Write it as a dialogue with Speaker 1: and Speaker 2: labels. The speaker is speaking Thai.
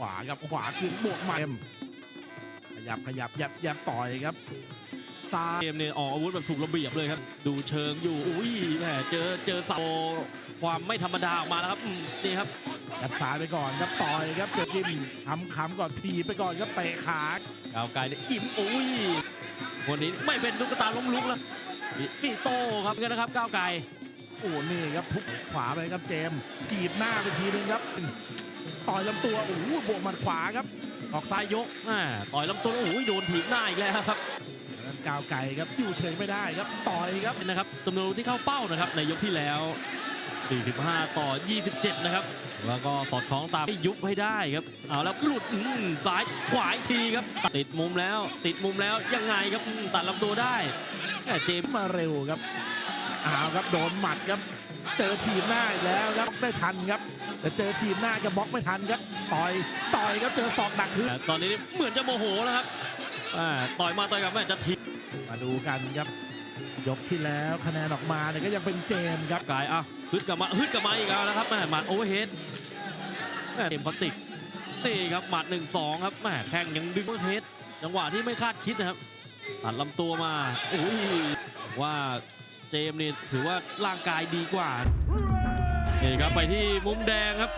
Speaker 1: ขวาครับขวาขึ้นบวกใหม่ขยับขยับยับยับต่อยครับซ้าย
Speaker 2: เกมเนี่ยออกอาวุธแบบถูกระเบียบเลยครับ ดูเชิงอยู่อุ้ยแหมเจอเจอเสาความไม่ธรรมดาออกมาแล้วครับอืมนี่ครับ
Speaker 1: ยัดซ้ายไปก่อนครับต่อยครับเจอจิ้มคำคำก่อนทีบไปก่อนครับเตะขา
Speaker 2: ก้าวไกลเนี่ยอิ่มอุ้ยคนนี้ไม่เป็นลูกตาล้มลุกแล้วนี่นี่โตครับกันนะครับก้าวไกล
Speaker 1: โอ้นี่ครับทุบขวาไปครับเจมส์ถีบหน้าไปทีนึงครับ ต่อยลำตัวโอ้โหบวกหมัดขวาครับ
Speaker 2: ศอกซ้ายยกอ่าต่อยลำตัวโอ้ยโดนถีบหน้าอีกแล้วครับ
Speaker 1: แล้วก้าวไก่ครับอยู่เฉยไม่ได้ครับต่อยครับ
Speaker 2: นะครับจำนวนลูกที่เข้าเป้านะครับ ในยกที่แล้ว 45 ต่อ 27 นะครับ แล้วก็สอดคล้องตามให้ยุบให้ได้ครับเอาแล้วหลุดอื้อหือซ้ายขวาอีกทีครับ ติดมุมแล้ว ติดมุมแล้วยังไงครับอื้อตัดลำตัวได้แหม่เจมส์
Speaker 1: มาเร็วครับ อ้าวครับโดนหมัดครับ เจอทีมหน้าอีกแล้วครับได้ทันครับ แต่เจอทีมหน้าจะบล็อกไม่ทันครับต่อยต่อยครับเจอศอกหนักขึ้น
Speaker 2: อ่าตอนนี้เหมือนจะโมโหแล้วครับอ่าต่อยมาต่อยกลับแม่จะทิ้ง
Speaker 1: มาดูกันครับ ยกที่แล้วคะแนนออกมาเนี่ยก็ยังเป็นเจมส์ครับ
Speaker 2: กายอะฮึดกลับมาฮึดกลับมาอีกแล้วนะครับแม่หมัดโอเวอร์เฮดแม่เกมพลาสติกนี่ครับหมัด1 2ครับแม่แข้งยังดึงโอเวอร์เฮดจังหวะที่ไม่คาดคิดนะครับตัดลำตัวมาอุ้ยว่า เจมส์นี่ถือว่าร่างกายดีกว่านี่ครับไปที่มุมแดงครับ